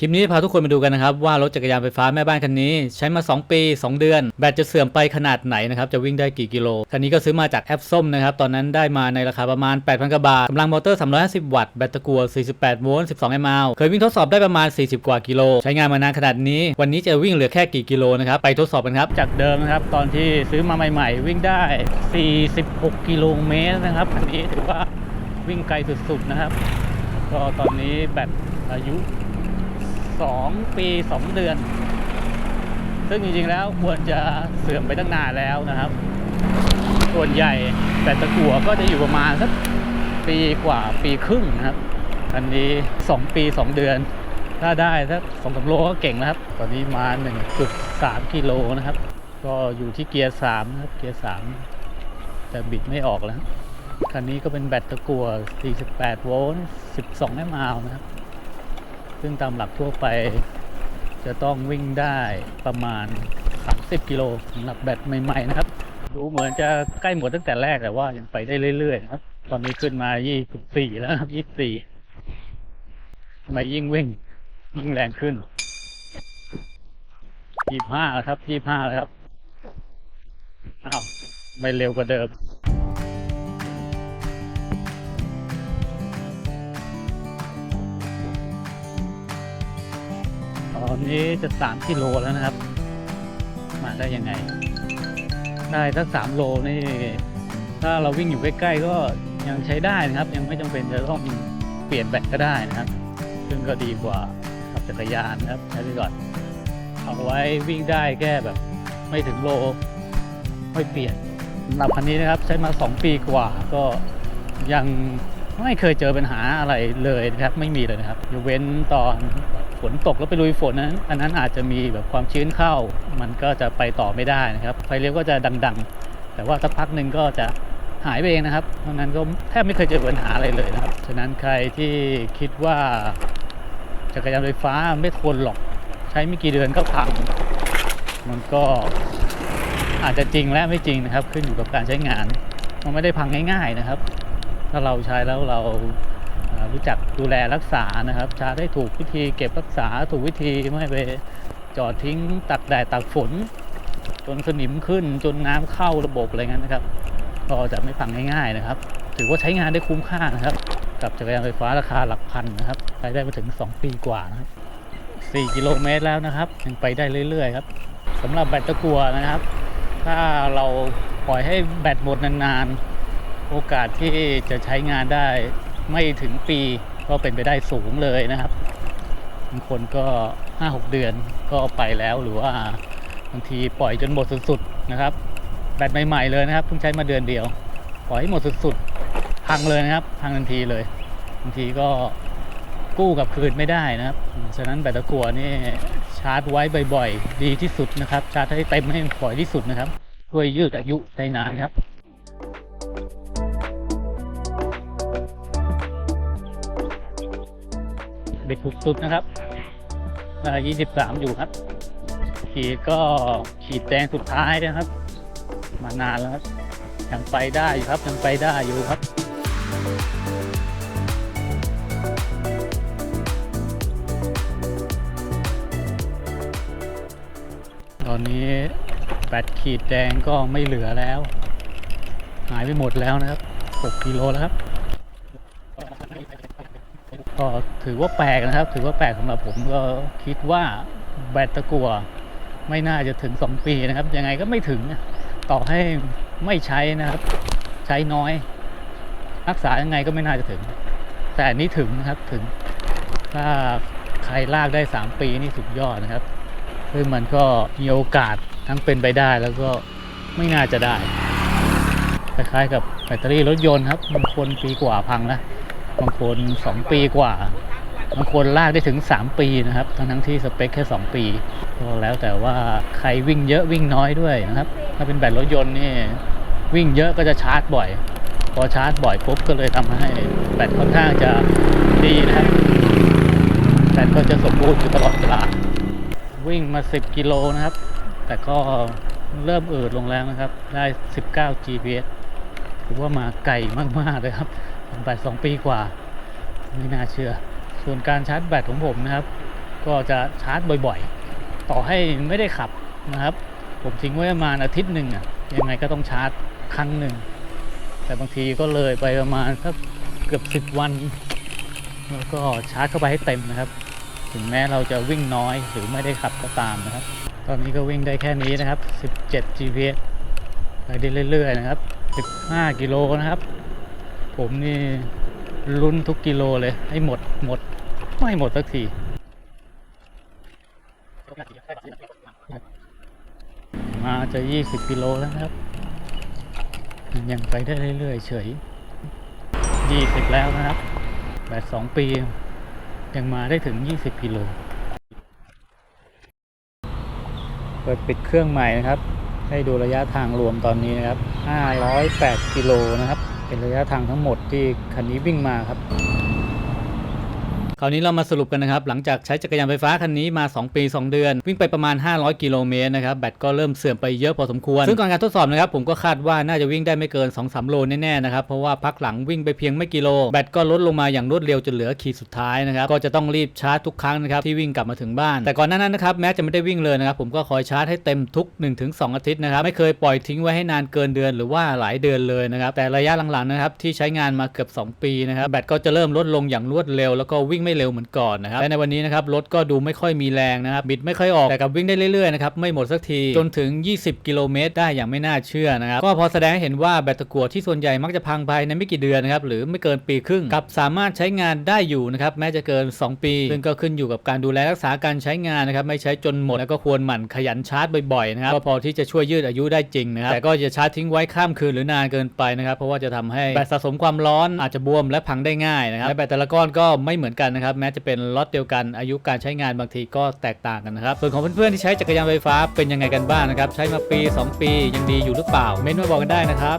คลิปนี้พาทุกคนมาดูกันนะครับ ว่ารถจักรยานไฟฟ้าแม่บ้านคันนี้ ใช้มา 2 ปี 2 เดือน แบตจะเสื่อมไปขนาดไหนนะครับจะวิ่งได้กี่กิโล คันนี้ก็ซื้อมาจากแอปส้มนะครับ ตอนนั้นได้มาในราคาประมาณ 8,000กว่าบาทกำลังมอเตอร์ 350 วัตต์แบตตะกัว 48 โวลต์ 12มลเคยวิ่งทดสอบได้ประมาณ 40 กว่ากิโล ใช้งานมานานขนาดนี้ วันนี้จะวิ่งเหลือแค่กี่กิโลนะครับไปทดสอบกันครับจากเดิมนะครับตอนที่ซื้อมาใหม่ ๆ วิ่งได้ 46 กิโลเมตรนะครับคันนี้ถือว่าวิ่งไกลสุดๆนะครับก็ตอนนี้แบตอายุ 2 ปี 2 เดือน ซึ่งจริงๆแล้วควรจะเสื่อมไปตั้งนานแล้วนะครับ ส่วนใหญ่แบตตะกั่วก็จะอยู่ประมาณสักปีกว่าปีครึ่งนะครับ อันนี้ 2 ปี 2 เดือน ถ้าได้สักสองสามโลก็เก่งนะครับ ตอนนี้มา 1.3 กิโลนะครับ ก็อยู่ที่เกียร์3นะครับ เกียร์3แต่บิดไม่ออกแล้วคันนี้ก็เป็นแบตตะกั่ว48 โวลต์ 12 แอมป์อนะครับ ซึ่งตามหลักทั่วไปจะต้องวิ่งได้ประมาณ 30 กิโลสำหรับแบตใหม่ๆนะครับ ดูเหมือนจะใกล้หมดตั้งแต่แรกแต่ว่ายังไปได้เรื่อยๆครับ ตอนนี้ขึ้นมา 24 แล้วครับ24ทำไมยิ่งวิ่งยิ่งแรงขึ้น 25 แล้วครับ 25 แล้วครับอ้าวไม่เร็วกว่าเดิม อนนี้จะสามกิโลแล้วนะครับ มาได้ยังไง ได้สักสามโลนี่ถ้าเราวิ่งอยู่ใกล้ๆก็ยังใช้ได้นะครับ ยังไม่จำเป็นจะต้องเปลี่ยนแบตก็ได้นะครับ ซึ่งก็ดีกว่าขับจักรยานนะครับใช้ไปก่อนเอาไว้วิ่งได้แค่แบบ ไม่ถึงโลค่เปลี่ยนสำหรับคันนี้นะครับใช้มา 2 ปีกว่าก็ยังไม่เคยเจอปัญหาอะไรเลยนะครับ ไม่มีเลยนะครับยกเว้นตอน ฝนตกแล้วไปลุยฝนนั้น อันนั้นอาจจะมีแบบความชื้นเข้า มันก็จะไปต่อไม่ได้นะครับไฟเลี้ยวก็จะดังๆ แต่ว่าสักพักหนึ่งก็จะหายไปเองนะครับเพราะนั้นก็แทบไม่เคยเจอปัญหาอะไรเลยนะครับ ฉะนั้นใครที่คิดว่าจักรยานไฟฟ้าไม่ทนหรอก ใช้ไม่กี่เดือนก็พัง มันก็อาจจะจริงและไม่จริงนะครับ ขึ้นอยู่กับการใช้งาน มันไม่ได้พังง่ายๆนะครับ ถ้าเราใช้แล้วเรา รู้จักดูแลรักษานะครับช้ได้ถูกวิธีเก็บรักษาถูกวิธีไม่ไปจอดทิ้งตักแดดตักฝน จนสนิมขึ้นจนน้ำเข้าระบบอะไรเงี้ยนะครับก็จะไม่พังง่ายๆนะครับ ถือว่าใช้งานได้คุ้มค่านะครับ กับจักรยานไฟฟ้าราคาหลักพันนะครับใช้ได้มาถึง 2 ปีกว่านะครับ4กิโลเมตรแล้วนะครับยังไปได้เรื่อยๆครับสำหรับแบตตะกัวนะครับ ถ้าเราปล่อยให้แบตหมดนานๆ โอกาสที่จะใช้งานได้ ไม่ถึงปีก็เป็นไปได้สูงเลยนะครับบางคนก็5-6เดือนก็ไปแล้วหรือว่าบางทีปล่อยจนหมดสุดๆนะครับแบตใหม่ๆเลยนะครับเพิ่งใช้มาเดือนเดียว ปล่อยให้หมดสุดๆพังเลยนะครับพังทันทีเลยบางทีก็กู้กับคืนไม่ได้นะครับ ฉะนั้นแบตตะกัวนี่ชาร์จไว้บ่อยๆ ดีที่สุดนะครับ ชาร์จให้เต็มให้บ่อยที่สุดนะครับ ช่วยยืดอายุได้นานครับ เด็กสุดๆนะครับอ่า23อยู่ครับ ขีดก็ขีดแดงสุดท้ายนะครับ มานานแล้วครับยังไปได้อยู่ครับยังไปได้อยู่ครับตอนนี้แบตขีดแดงก็ไม่เหลือแล้ว หายไปหมดแล้วนะครับ 6 กิโลแล้วครับ ก็ถือว่าแปลกนะครับ ถือว่าแปลกสำหรับผมก็คิดว่าแบตตะกัวไม่น่าจะถึง 2 ปีนะครับ ยังไงก็ไม่ถึงต่อให้ไม่ใช้นะครับ ใช้น้อย รักษายังไงก็ไม่น่าจะถึง แต่อันนี้ถึงนะครับถึง ถ้าใครลากได้ 3 ปีนี่สุดยอดนะครับซึ่งมันก็มีโอกาสทั้งเป็นไปได้แล้วก็ไม่น่าจะได้คล้ายๆกับแบตเตอรี่รถยนต์ครับบางคนปีกว่าพังแล้ว บางคน 2 ปีกว่า บางคนลากได้ถึง 3 ปีนะครับ ทั้งทั้งที่สเปคแค่ 2 ปีก็แล้วแต่ว่าใครวิ่งเยอะวิ่งน้อยด้วยนะครับ ถ้าเป็นแบตรถยนต์นี่วิ่งเยอะก็จะชาร์จบ่อย พอชาร์จบ่อยปุ๊บก็เลยทำให้แบตค่อนข้างจะดีนะครับแบตก็จะสมบูรณ์อยู่ตลอดเวลาวิ่งมา 10 กิโลนะครับ แต่ก็เริ่มอืดลงแล้วนะครับ ได้ 19 GPS ถือว่ามาไกลมากๆเลยครับ แบต2ปีกว่า ไม่น่าเชื่อ ส่วนการชาร์จแบตของผมนะครับ ก็จะชาร์จบ่อยๆ ต่อให้ไม่ได้ขับนะครับ ผมทิ้งไว้ประมาณอาทิตย์หนึ่งอะยังไงก็ต้องชาร์จครั้งหนึ่ง แต่บางทีก็เลยไปประมาณสักเกือบสิบวัน แล้วก็ชาร์จเข้าไปให้เต็มนะครับ ถึงแม้เราจะวิ่งน้อยหรือไม่ได้ขับก็ตามนะครับ ตอนนี้ก็วิ่งได้แค่นี้นะครับ 17 GPS ไปได้เรื่อยๆนะครับ 15 กิโลนะครับ ผมนี่ลุ้นทุกกิโลเลยให้หมดหมด ไม่หมดสักทีมาจะ20กิโลแล้วนะครับ ยังไปได้เรื่อยๆเฉย20แล้วนะครับแบบ2ปี ยังมาได้ถึง20กิโลเปิดปิดเครื่องใหม่นะครับ ให้ดูระยะทางรวมตอนนี้นะครับ 508 กิโลนะครับ เป็นระยะทางทั้งหมดที่คันนี้วิ่งมาครับ คราวนี้เรามาสรุปกันนะครับ หลังจากใช้จักรยานไฟฟ้าคันนี้มา 2 ปี 2 เดือน วิ่งไปประมาณ 500 กิโลเมตรนะครับ แบตก็เริ่มเสื่อมไปเยอะพอสมควร ซึ่งก่อนการทดสอบนะครับผมก็คาดว่าน่าจะวิ่งได้ไม่เกิน 2-3 โลแน่ๆนะครับ เพราะว่าพักหลังวิ่งไปเพียงไม่กี่โล แบตก็ลดลงมาอย่างรวดเร็วจนเหลือขีดสุดท้ายนะครับ ก็จะต้องรีบชาร์จทุกครั้งนะครับที่วิ่งกลับมาถึงบ้าน แต่ก่อนหน้านั้นนะครับแม้จะไม่ได้วิ่งเลยนะครับผมก็คอยชาร์จให้เต็มทุก 1-2 อาทิตย์นะครับไม่เคยปล่อยทิ้งไว้ให้นานเกินเดือน หรือว่าหลายเดือนเลยนะครับแต่ระยะหลังๆนะครับที่ใช้งานมาเกือบ 2 ปีนะครับแบตก็จะเริ่มลดลงอย่างรวดเร็วแล้วก็วิ่งไม่เร็วเหมือนก่อนนะครับและในวันนี้นะครับรถก็ดูไม่ค่อยมีแรงนะครับบิดไม่ค่อยออกแต่กับวิ่งได้เรื่อยๆนะครับไม่หมดสักทีจนถึง 20 กิโลเมตรได้อย่างไม่น่าเชื่อนะครับก็พอแสดงให้เห็นว่าแบตตะกั่วที่ส่วนใหญ่มักจะพังภายในไม่กี่เดือนนะครับหรือไม่เกินปีครึ่งกับสามารถใช้งานได้อยู่นะครับแม้จะเกิน 2 ปี ซึ่งก็ขึ้นอยู่กับการดูแลรักษาการใช้งานนะครับไม่ใช้จนหมดแล้วก็ควรหมั่นขยันชาร์จบ่อยๆนะครับก็พอที่จะช่วยยืดอายุได้จริงนะครับแต่ก็อย่าชาร์จทิ้งไว้ข้ามคืนหรือนานเกินไปนะครับเพราะว่าจะทำให้แบตสะสมความร้อนอาจจะบวมและพังได้ง่ายนะครับและแบตแต่ละก้อนก็ไม่เหมือนกันนะครับแม้จะเป็นล็อตเดียวกันอายุการใช้งานบางทีก็แตกต่างกันนะครับส่วนของเพื่อนๆที่ใช้จักรยานไฟฟ้าเป็นยังไงกันบ้างนะครับใช้มาปี 2 ปียังดีอยู่หรือเปล่าเม้นต์มาบอกกันได้นะครับ